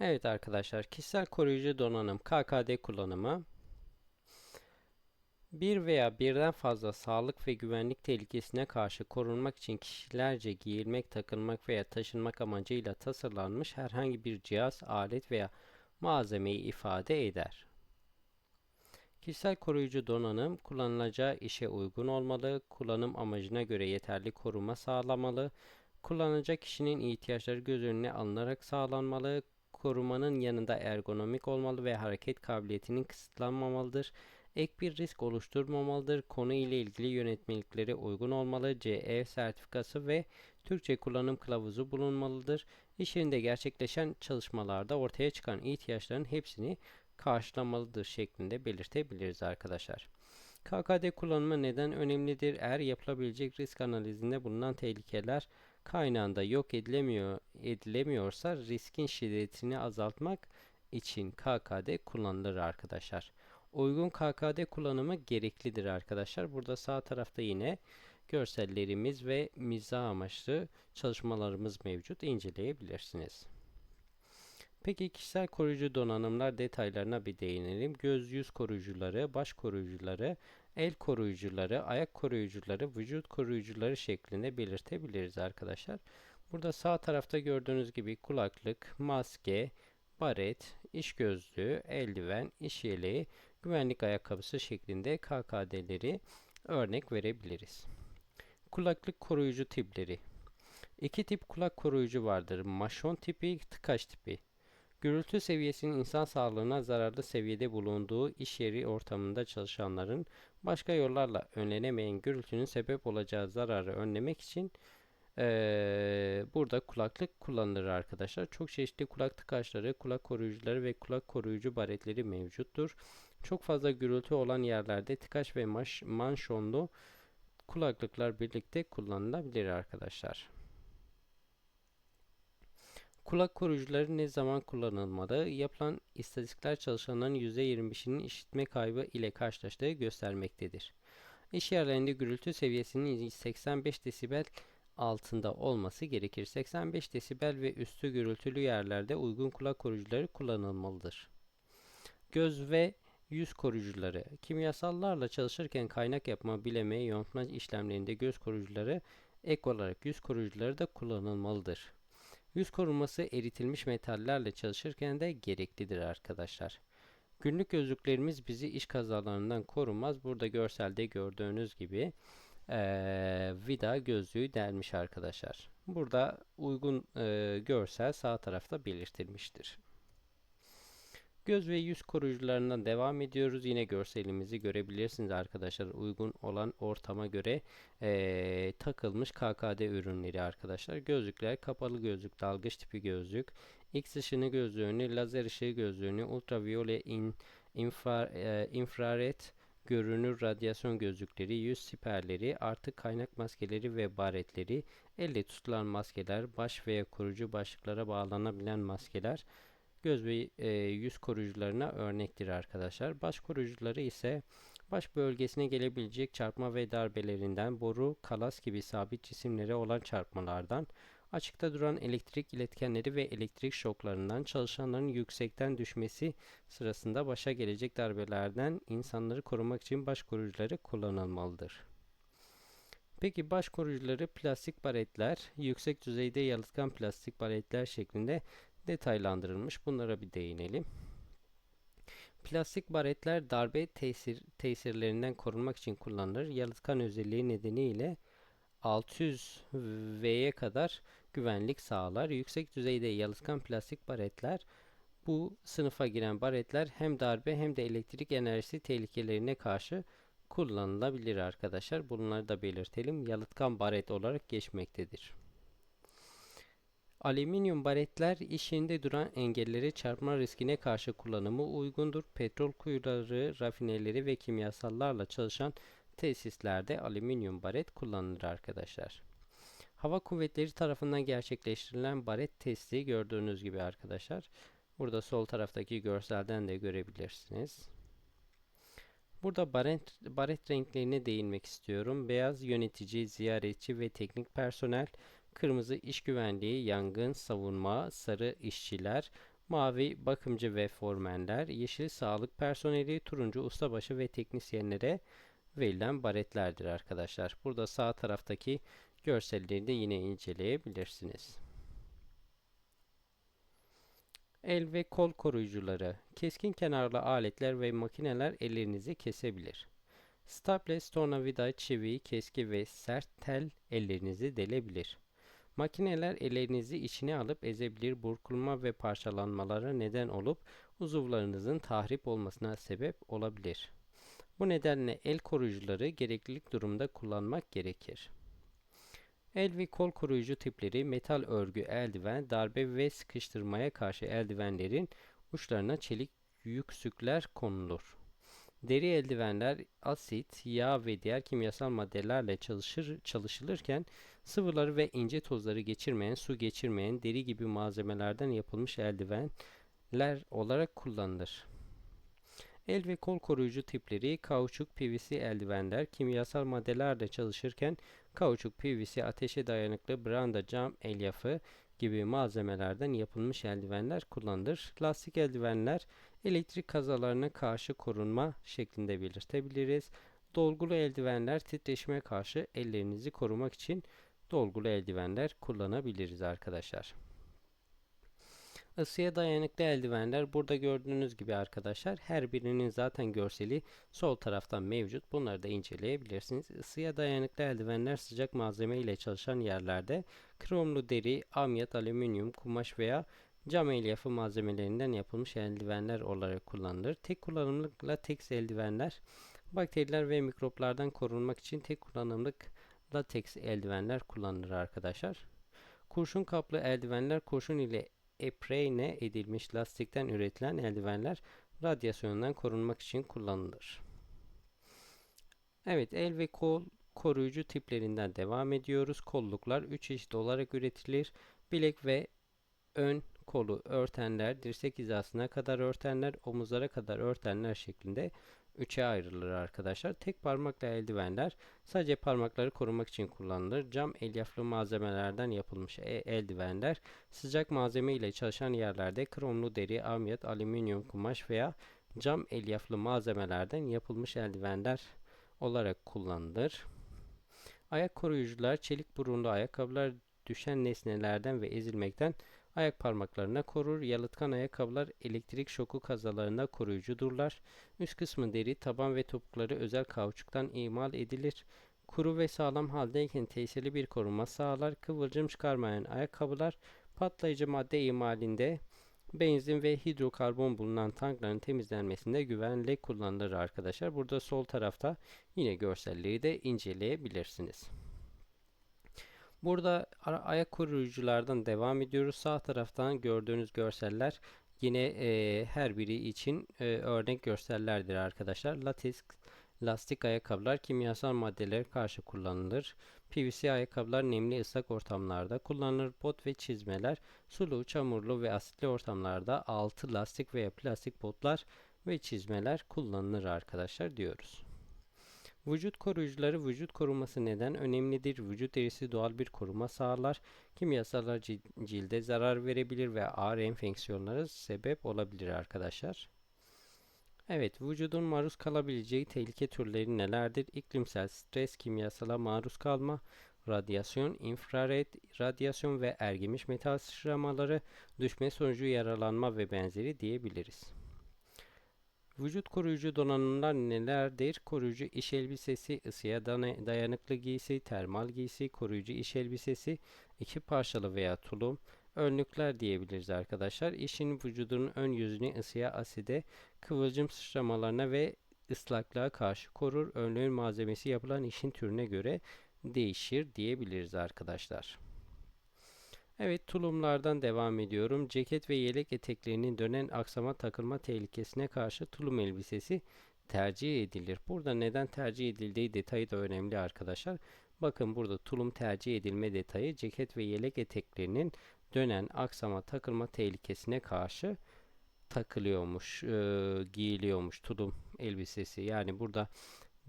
Evet arkadaşlar, kişisel koruyucu donanım KKD kullanımı bir veya birden fazla sağlık ve güvenlik tehlikesine karşı korunmak için kişilerce giyilmek, takılmak veya taşınmak amacıyla tasarlanmış herhangi bir cihaz, alet veya malzemeyi ifade eder. Kişisel koruyucu donanım kullanılacağı işe uygun olmalı, kullanım amacına göre yeterli koruma sağlamalı, kullanacak kişinin ihtiyaçları göz önüne alınarak sağlanmalı, korumanın yanında ergonomik olmalı ve hareket kabiliyetinin kısıtlanmamalıdır. Ek bir risk oluşturmamalıdır. Konu ile ilgili yönetmeliklere uygun olmalı. CE sertifikası ve Türkçe kullanım kılavuzu bulunmalıdır. İş yerinde gerçekleşen çalışmalarda ortaya çıkan ihtiyaçların hepsini karşılamalıdır şeklinde belirtebiliriz arkadaşlar. KKD kullanımı neden önemlidir? Eğer yapılabilecek risk analizinde bulunan tehlikeler kaynağında yok edilemiyor, edilemiyorsa riskin şiddetini azaltmak için KKD kullanılır arkadaşlar. Uygun KKD kullanımı gereklidir arkadaşlar. Burada sağ tarafta yine görsellerimiz ve mizah amaçlı çalışmalarımız mevcut. inceleyebilirsiniz. Peki kişisel koruyucu donanımlar detaylarına bir değinelim. Göz yüz koruyucuları, baş koruyucuları, el koruyucuları, ayak koruyucuları, vücut koruyucuları şeklinde belirtebiliriz arkadaşlar. Burada sağ tarafta gördüğünüz gibi kulaklık, maske, baret, iş gözlüğü, eldiven, iş yeleği, güvenlik ayakkabısı şeklinde KKD'leri örnek verebiliriz. Kulaklık koruyucu tipleri. İki tip kulak koruyucu vardır. Maşon tipi, tıkaç tipi. Gürültü seviyesinin insan sağlığına zararlı seviyede bulunduğu iş yeri ortamında çalışanların başka yollarla önlenemeyen gürültünün sebep olacağı zararı önlemek için ee, burada kulaklık kullanılır arkadaşlar. Çok çeşitli kulak tıkaçları, kulak koruyucuları ve kulak koruyucu baretleri mevcuttur. Çok fazla gürültü olan yerlerde tıkaç ve manşonlu kulaklıklar birlikte kullanılabilir arkadaşlar. Kulak koruyucuları ne zaman kullanılmalı? Yapılan istatistikler çalışanların %25'inin işitme kaybı ile karşılaştığı göstermektedir. İş yerlerinde gürültü seviyesinin 85 desibel altında olması gerekir. 85 desibel ve üstü gürültülü yerlerde uygun kulak koruyucuları kullanılmalıdır. Göz ve yüz koruyucuları. Kimyasallarla çalışırken kaynak yapma, bileme, yontma işlemlerinde göz koruyucuları ek olarak yüz koruyucuları da kullanılmalıdır. Yüz koruması eritilmiş metallerle çalışırken de gereklidir arkadaşlar. Günlük gözlüklerimiz bizi iş kazalarından korumaz. Burada görselde gördüğünüz gibi e, vida gözlüğü delmiş arkadaşlar. Burada uygun e, görsel sağ tarafta belirtilmiştir. Göz ve yüz koruyucularından devam ediyoruz. Yine görselimizi görebilirsiniz arkadaşlar. Uygun olan ortama göre e, takılmış KKD ürünleri arkadaşlar. Gözlükler kapalı gözlük, dalgıç tipi gözlük, X ışını gözlüğünü, lazer ışığı gözlüğünü, ultraviyole in, infra, e, infrared görünür radyasyon gözlükleri, yüz siperleri, artık kaynak maskeleri ve baretleri, elle tutulan maskeler, baş veya koruyucu başlıklara bağlanabilen maskeler, göz ve e, yüz koruyucularına örnektir arkadaşlar. Baş koruyucuları ise baş bölgesine gelebilecek çarpma ve darbelerinden, boru, kalas gibi sabit cisimlere olan çarpmalardan, açıkta duran elektrik iletkenleri ve elektrik şoklarından, çalışanların yüksekten düşmesi sırasında başa gelecek darbelerden insanları korumak için baş koruyucuları kullanılmalıdır. Peki baş koruyucuları plastik baretler, yüksek düzeyde yalıtkan plastik baretler şeklinde detaylandırılmış. Bunlara bir değinelim. Plastik baretler darbe tesir, tesirlerinden korunmak için kullanılır. Yalıtkan özelliği nedeniyle 600 V'ye kadar güvenlik sağlar. Yüksek düzeyde yalıtkan plastik baretler bu sınıfa giren baretler hem darbe hem de elektrik enerjisi tehlikelerine karşı kullanılabilir arkadaşlar. Bunları da belirtelim. Yalıtkan baret olarak geçmektedir. Alüminyum baretler iş yerinde duran engelleri çarpma riskine karşı kullanımı uygundur. Petrol kuyuları, rafineleri ve kimyasallarla çalışan tesislerde alüminyum baret kullanılır arkadaşlar. Hava kuvvetleri tarafından gerçekleştirilen baret testi gördüğünüz gibi arkadaşlar. Burada sol taraftaki görselden de görebilirsiniz. Burada baret, baret renklerine değinmek istiyorum. Beyaz yönetici, ziyaretçi ve teknik personel, kırmızı iş güvenliği, yangın, savunma, sarı işçiler, Mavi bakımcı ve formenler, yeşil sağlık personeli, turuncu ustabaşı ve teknisyenlere verilen baretlerdir arkadaşlar. Burada sağ taraftaki görselleri de yine inceleyebilirsiniz. El ve kol koruyucuları, keskin kenarlı aletler ve makineler ellerinizi kesebilir. Staples, tornavida, çivi, keski ve sert tel ellerinizi delebilir. Makineler ellerinizi içine alıp ezebilir, burkulma ve parçalanmalara neden olup uzuvlarınızın tahrip olmasına sebep olabilir. Bu nedenle el koruyucuları gereklilik durumda kullanmak gerekir. El ve kol koruyucu tipleri metal örgü eldiven, darbe ve sıkıştırmaya karşı eldivenlerin uçlarına çelik yüksükler konulur. Deri eldivenler asit, yağ ve diğer kimyasal maddelerle çalışır, çalışılırken sıvıları ve ince tozları geçirmeyen, su geçirmeyen deri gibi malzemelerden yapılmış eldivenler olarak kullanılır. El ve kol koruyucu tipleri kauçuk PVC eldivenler kimyasal maddelerle çalışırken kauçuk PVC ateşe dayanıklı branda cam elyafı gibi malzemelerden yapılmış eldivenler kullanılır. Lastik eldivenler elektrik kazalarına karşı korunma şeklinde belirtebiliriz. Dolgulu eldivenler titreşime karşı ellerinizi korumak için dolgulu eldivenler kullanabiliriz arkadaşlar. Isıya dayanıklı eldivenler burada gördüğünüz gibi arkadaşlar her birinin zaten görseli sol taraftan mevcut. Bunları da inceleyebilirsiniz. Isıya dayanıklı eldivenler sıcak malzeme ile çalışan yerlerde kromlu deri, amyat, alüminyum, kumaş veya cam elyafı malzemelerinden yapılmış eldivenler olarak kullanılır. Tek kullanımlık lateks eldivenler bakteriler ve mikroplardan korunmak için tek kullanımlık lateks eldivenler kullanılır arkadaşlar. Kurşun kaplı eldivenler kurşun ile epreyne edilmiş lastikten üretilen eldivenler radyasyondan korunmak için kullanılır. Evet el ve kol koruyucu tiplerinden devam ediyoruz. Kolluklar 3 çeşit olarak üretilir. Bilek ve ön kolu örtenler, dirsek hizasına kadar örtenler, omuzlara kadar örtenler şeklinde üçe ayrılır arkadaşlar. Tek parmakla eldivenler sadece parmakları korumak için kullanılır. Cam elyaflı malzemelerden yapılmış e, eldivenler sıcak malzeme ile çalışan yerlerde kromlu deri, amyat, alüminyum kumaş veya cam elyaflı malzemelerden yapılmış eldivenler olarak kullanılır. Ayak koruyucular çelik burunlu ayakkabılar düşen nesnelerden ve ezilmekten ayak parmaklarına korur. Yalıtkan ayakkabılar elektrik şoku kazalarında koruyucudurlar. Üst kısmı deri, taban ve topukları özel kauçuktan imal edilir. Kuru ve sağlam haldeyken tesirli bir koruma sağlar. Kıvılcım çıkarmayan ayakkabılar patlayıcı madde imalinde benzin ve hidrokarbon bulunan tankların temizlenmesinde güvenle kullanılır arkadaşlar. Burada sol tarafta yine görselleri de inceleyebilirsiniz. Burada ayak koruyuculardan devam ediyoruz. Sağ taraftan gördüğünüz görseller yine e, her biri için e, örnek görsellerdir arkadaşlar. Lateks, lastik ayakkabılar kimyasal maddelere karşı kullanılır. PVC ayakkabılar nemli ıslak ortamlarda kullanılır. Bot ve çizmeler sulu, çamurlu ve asitli ortamlarda altı lastik veya plastik botlar ve çizmeler kullanılır arkadaşlar diyoruz. Vücut koruyucuları vücut koruması neden önemlidir? Vücut derisi doğal bir koruma sağlar. Kimyasallar cilde zarar verebilir ve ağır enfeksiyonlara sebep olabilir arkadaşlar. Evet, vücudun maruz kalabileceği tehlike türleri nelerdir? İklimsel stres, kimyasala maruz kalma, radyasyon, infrared, radyasyon ve ergimiş metal sıçramaları, düşme sonucu yaralanma ve benzeri diyebiliriz. Vücut koruyucu donanımlar nelerdir? Koruyucu iş elbisesi, ısıya dayanıklı giysi, termal giysi, koruyucu iş elbisesi, iki parçalı veya tulum, önlükler diyebiliriz arkadaşlar. İşin vücudunun ön yüzünü ısıya, aside, kıvılcım sıçramalarına ve ıslaklığa karşı korur. Önlüğün malzemesi yapılan işin türüne göre değişir diyebiliriz arkadaşlar. Evet tulumlardan devam ediyorum. Ceket ve yelek eteklerinin dönen aksama takılma tehlikesine karşı tulum elbisesi tercih edilir. Burada neden tercih edildiği detayı da önemli arkadaşlar. Bakın burada tulum tercih edilme detayı ceket ve yelek eteklerinin dönen aksama takılma tehlikesine karşı takılıyormuş, e, giyiliyormuş tulum elbisesi. Yani burada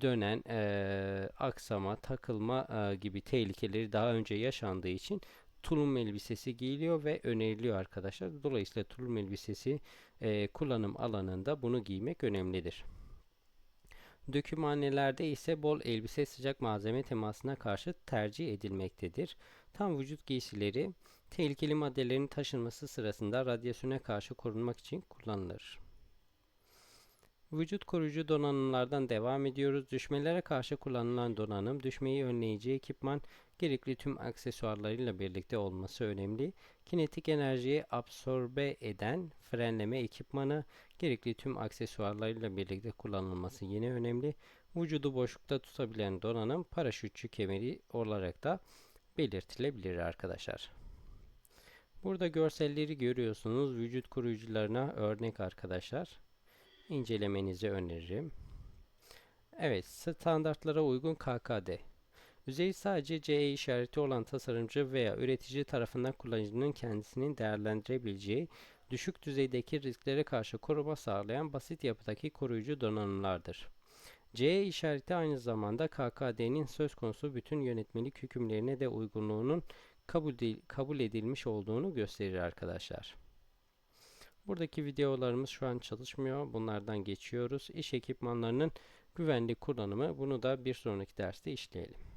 dönen e, aksama, takılma e, gibi tehlikeleri daha önce yaşandığı için tulum elbisesi giyiliyor ve öneriliyor arkadaşlar. Dolayısıyla tulum elbisesi e, kullanım alanında bunu giymek önemlidir. Dökümhanelerde ise bol elbise sıcak malzeme temasına karşı tercih edilmektedir. Tam vücut giysileri tehlikeli maddelerin taşınması sırasında radyasyona karşı korunmak için kullanılır. Vücut koruyucu donanımlardan devam ediyoruz. Düşmelere karşı kullanılan donanım, düşmeyi önleyici ekipman, gerekli tüm aksesuarlarıyla birlikte olması önemli. Kinetik enerjiyi absorbe eden frenleme ekipmanı, gerekli tüm aksesuarlarıyla birlikte kullanılması yine önemli. Vücudu boşlukta tutabilen donanım, paraşütçü kemeri olarak da belirtilebilir arkadaşlar. Burada görselleri görüyorsunuz. Vücut koruyucularına örnek arkadaşlar incelemenizi öneririm. Evet, standartlara uygun KKD. Üzeyi sadece CE işareti olan tasarımcı veya üretici tarafından kullanıcının kendisinin değerlendirebileceği düşük düzeydeki risklere karşı koruma sağlayan basit yapıdaki koruyucu donanımlardır. CE işareti aynı zamanda KKD'nin söz konusu bütün yönetmelik hükümlerine de uygunluğunun kabul, kabul edilmiş olduğunu gösterir arkadaşlar. Buradaki videolarımız şu an çalışmıyor. Bunlardan geçiyoruz. İş ekipmanlarının güvenli kullanımı. Bunu da bir sonraki derste işleyelim.